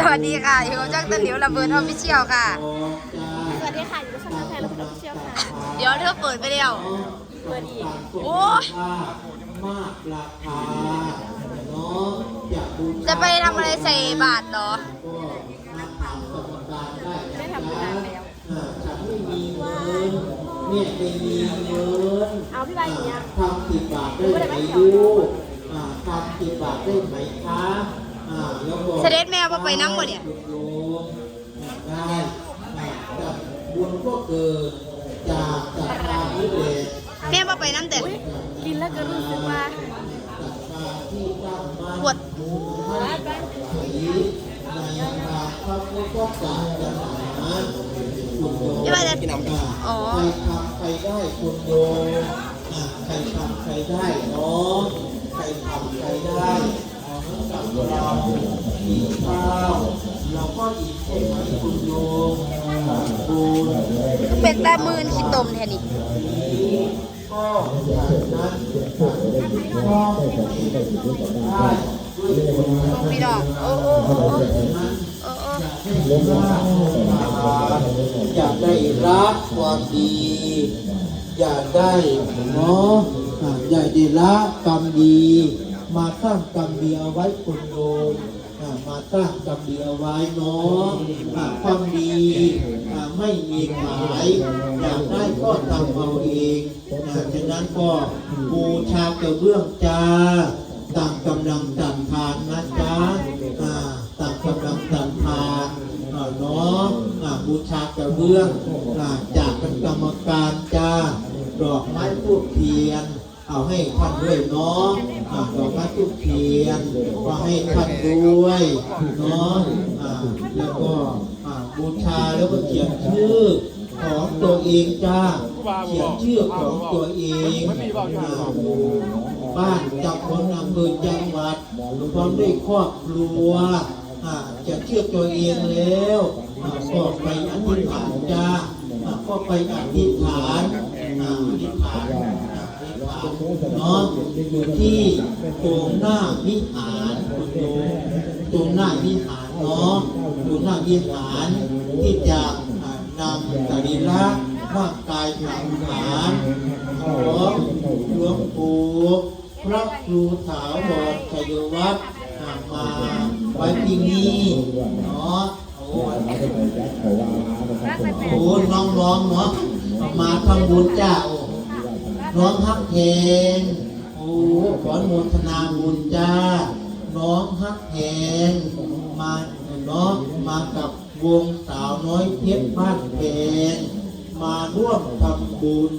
สวัสดีค่ะอยู่กับจ้างต้นหลิวลำเบิร์นออฟฟิเชียลค่ะ สวัสดีค่ะ อยู่กับช่องแทนและคุณผู้เชี่ยวค่ะ เดี๋ยวเธอเปิดไปแล้วเปิดอีกโอ้ยมากราคาเนาะอยากบูชาจะไปทำอะไรใส่บาทเหรอก็มาถามกรรมการได้ไม่ทำบุญนานแล้วอ่าฉันไม่มีเงินเนี่ยไม่มีเงินเอาพี่ใบอย่างเงี้ยทำสิบบาทได้ไหมลูกอ่าทำสิบบาทได้ไหมคะอ่าแล้วก็ เสด็จแม่ว่าไปนั่งบ่เนี่ยโยมได้อ่าจากบุญก็เกิดจากศรัทธาวิเวกแม่ว่าไปน้ำเด็ดอุ๊ยกินแล้วก็รู้สึกว่าศรัทธาที่ตั้งมั่นปวดให้ใสในทางพระพุทธศาสนาคุณโยมพี่ว่าจะอ๋อใครทำใครได้คุณโยมอะใครทำใครได้เนาะ อีกข้าวเราก็อีกใช่ไหมคุณโยมบุญก็เป็นตามื่นขี้ตมแทนอีกก็จากนั้นก็ได้ด้วยบุญพี่น้องโอ้โอ้โอ้โอ้โอ้โอ้อยากได้รักความดีอยากได้เนาะอยากได้ละกรรมดี มาสร้างกรรมดีเอาไว้คนโยม สร้างกรรมดีเอาไว้เนาะอะความดีไม่มีขายอยากได้ก็ทำเอาเองฉะนั้นก็บูชากระเบื้องจ้าต่างกำลังตันทานนะจ๊ะอ่าต่างกำลังตันทานเนาะอ่าบูชากระเบื้องจากกรรมการจ้าดอกไม้ทูบเทียน เอาให้ท่านด้วยเนาะดอกไม้ทูบเทียนก็ให้ท่านด้วยเนาะแล้วก็บูชาแล้วก็เขียนชื่อของตัวเองจ้า เขียนชื่อของตัวเองบ้านจับคนอำเภอจังหวัดพร้อมด้วยครอบครัวจะเชื่อตัวเองแล้วก็ไปอธิษฐานจ้าก็ไปอธิษฐานอ่าอธิษฐานอ่าอธิษฐาน เนาะอยู่ที่ตรงหน้าวิหารตรงหน้าวิหารเนาะตรงหน้าวิหารที่จะนำสรีระร่างกายสังขารของหลวงปู่พระครูถาวรชยวัฒน์อ่ามาไว้ที่นี่เนาะโอ้โหน้องๆเนาะมาทำบุญเจ้า น้องฮักเพงโอ้ขออนุโมทนาบุญจ้า น้องฮักเพงมาเนาะมากับวงสาวน้อยเพชรบ้านเพงมาร่วมทำบุญ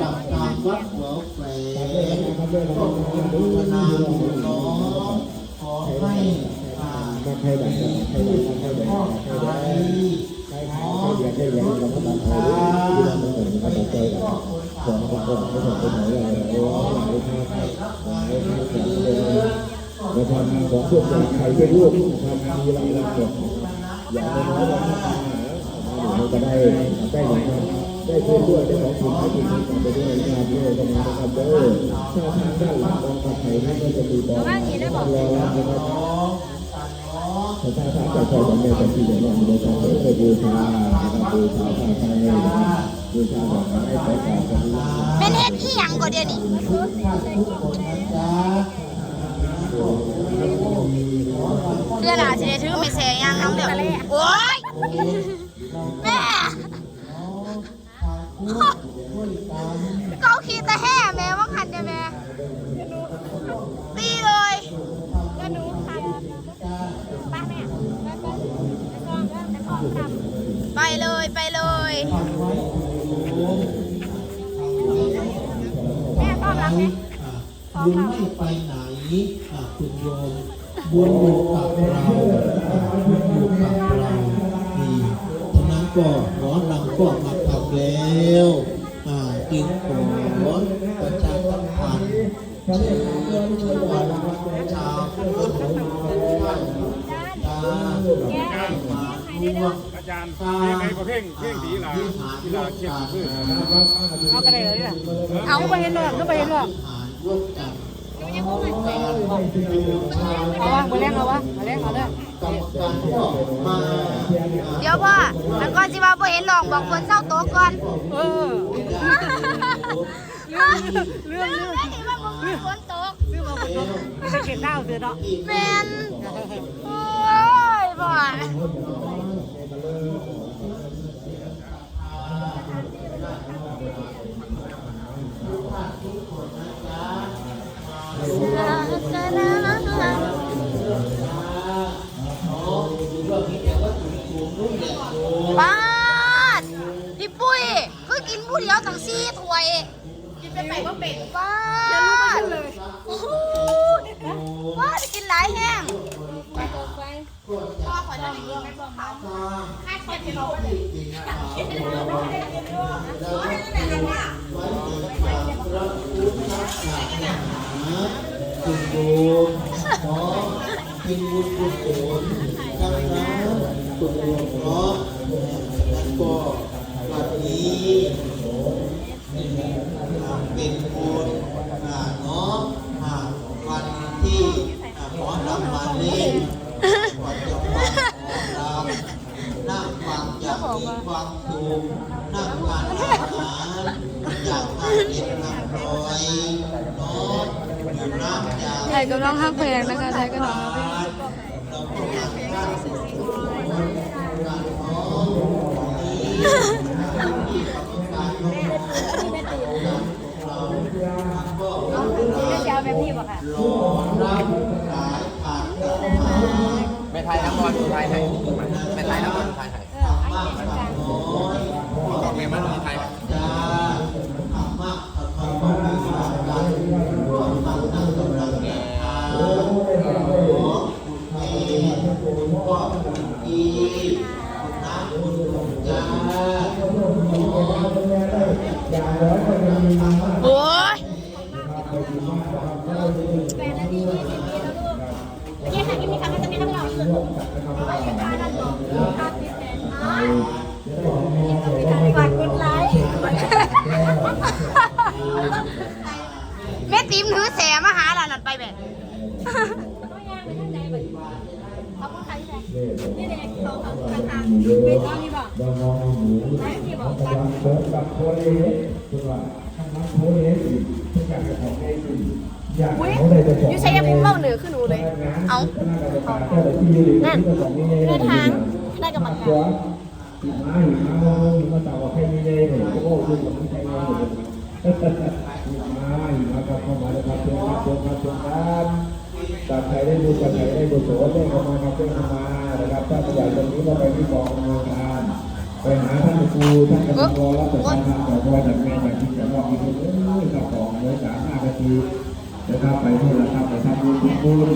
กับทางวัดหัวแฝงขออนุโมทนาบุญเนาะขอให้ ขอ่ามีผู้พ่อไทยเนาะรถบูชาไปไหนก็คนฝากในทางของพวกเราใครได้ร่วมทำดีราเราหมดอย่างน้อยเราเราจะได้ได้หนึ่งครับได้ช่วยด้วยได้ของคุณให้คุณทำไปด้วยงานด้วยกันนะครับเด้อถ้าทางด้านหลังกองทัพไทยนี่ก็จะมีบอกรอรับนะครับถ้าทางทางจากคอยสำเร็จจากที่เดี๋ยวเราในการไปบูชานะครับบูชาทางไทยบูชาแบบให้ไปกราบกันเป็นเฮ็ ดอีหยังก็เดี๋ยวนี้ทุกท่านทุกคนนะจ๊ะเดือนหน้าจะได้ถือไม่แซงยังน้ำเดี๋ยวโอ้ยแม่เขาขี่แต่แห่แม่ว่าขันเดียวแม่ตีเลย ก็หนูค่ะป้าแม่ไปไปไปกองไปกองทำ ไปเลยไปเลย แม่ต้อนรับไหม บุญไม่ไปไหนอะคุณโยมบุญอยู่กับเราบุญอยู่กับเรานี่ฉะนั้นก็หมอลำก็มาทำแล้วอ่าจึงขอประชาสัมพันธ์เชิญชวนชาวพุทธท่านจ้าได้มาร่วมอาจารย์เพลงไอ้ปเพ่งเพลงดีหลาดีหลาเขียนพืชเอากระเดยเลยเอาไปเห็นหรอกก็ไปเห็นหรอก เอาวะมาเลี้ยงเอาวะมาเลี้ยงเอาเด้อกรรมการก็มาเดี๋ยวพ่อแล้วก็สิว่าบ่เห็นหลองบอกคนเศร้าโตะก่อนเออเรื่องเรื่องได้เห็นว่าบ่มีฝนตกไม่ใช่เขียนดาวเสือเนาะแมนโอ้ยบ่ เป็นป้าดเลยโอ้โหป้ากินหลายแห้งพ่อขอจะหนีไม่บอกเขาค่าเช็ดที่เราคุณโยมขอเป็นบุญกุศลดังนั้นคุณโยมเนาะแล้วก็วันนี้ เป็นบุญนาะอ่าวันที่อ่าหมอรำมาเล่นก่อนจะฟังหมอรำนั่งฟังอยางมีความสุขนั่งทานอาหารอย่างทานเย็นน้ำร้อยนาะอยู่น้ำยาไทยกำลังฮักเพลงนะคะไทยกำลังฮักเพลง แม่ไทยน้ำบอลไทยไทยแม่ไทยน้ำบอลไทยไทยบอกเมียมันไทยโอ้ย เนี่ยค่ะกินมีคำว่าจะมีคำเราอยู่ ฝากกดไลค์แม่ติ๋มถือแสมาหาหลานนั่นไปแบบขอบคุณค่ะพี่แดงนี่เลยเขาเขาทางๆเป็นที่นี่บอกดองมองหมูไอ้ที่บอกกำลังเดินกับโคเลสตัวกำลังโคเลสทุกอย่างจะของเอง อยากเขาได้จะของยูใช้ยังพุ่งเบ้าเหนือขึ้นหนูเลย เอานั่นเดินทางได้กำลังใจตัวหิมะหิมะมองหิมะตาว่าแค่นี้เลยโอ้โหดูกับมันใช่ไหมหิมะหิมะกับเข้ามาแล้วครับเชิญครับเชิญครับเชิญครับจัดใครได้ดูจัดใครได้ดูโสดได้เข้ามาครับเชิญเข้ามานะครับถ้าอยากตรงนี้ก็ไปที่กองอำนวยการไปหาท่านครูท่านกำลังรอรับประทานอาหารแต่ว่าจัดงานแบบที่จะรออีกนิดนึงกับของเลยสามห้านาที นะครับไปที่ละครับไปทำบุญทุกบุญ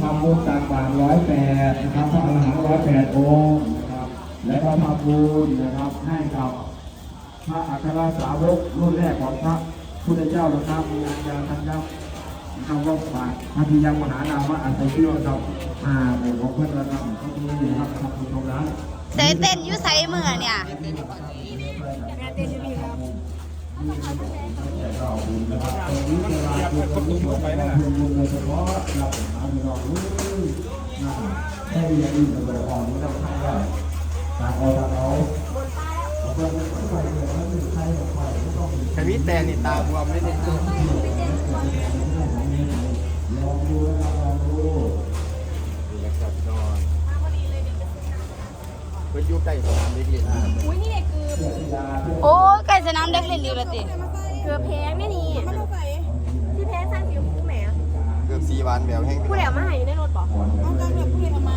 ทำบุญตักบาตรร้อยแปดนะครับพระอรหันต์ร้อยแปดองค์นะครับและก็ทำบุญนะครับให้กับพระอัครสาวกรุ่นแรกของพระพุทธเจ้านะครับมีอัญญาทัญญาคำว่าฝากพระพิยังมหานามะอัศเชื่อครับอ่าในของเพื่อนเราทำเขาดูอยู่ครับทำบุญตรงนั้นใส่เต้นอยูใส่มือเนี่ยแต่เราบุญนะครับตรงนี้จะลาบุญตรงนี้หมไปนะบุญโดยเฉพาะเราหาพี่น้องรู้นะครับให้ยังอื่นเราอ่อนนี้เราทำได้ตามเอาตามเอาเอาไปเลยไปเลยแล้วถึงใครออกไปไม่ต้องแค่มิแต่นี่ตาบวมไม่ได้ กือบสี่วันแบบแห้งผู้แหลมมาหายอยู่ในรถบอกเอาจังแบบผู้แหลมมา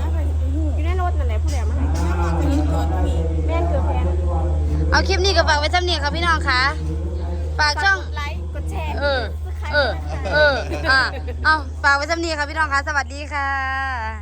อยู่ในรถนั่นแหละผู้แหลมมาหายแม่นเกลือแพงเอาคลิปนี้ก็ฝากไว้จำเนียค่ะพี่น้องค่ะฝากช่องไลค์ กดแชร์ เออ เออ เออ อะ เอาฝากไว้จำเนียค่ะพี่น้องค่ะ สวัสดีค่ะ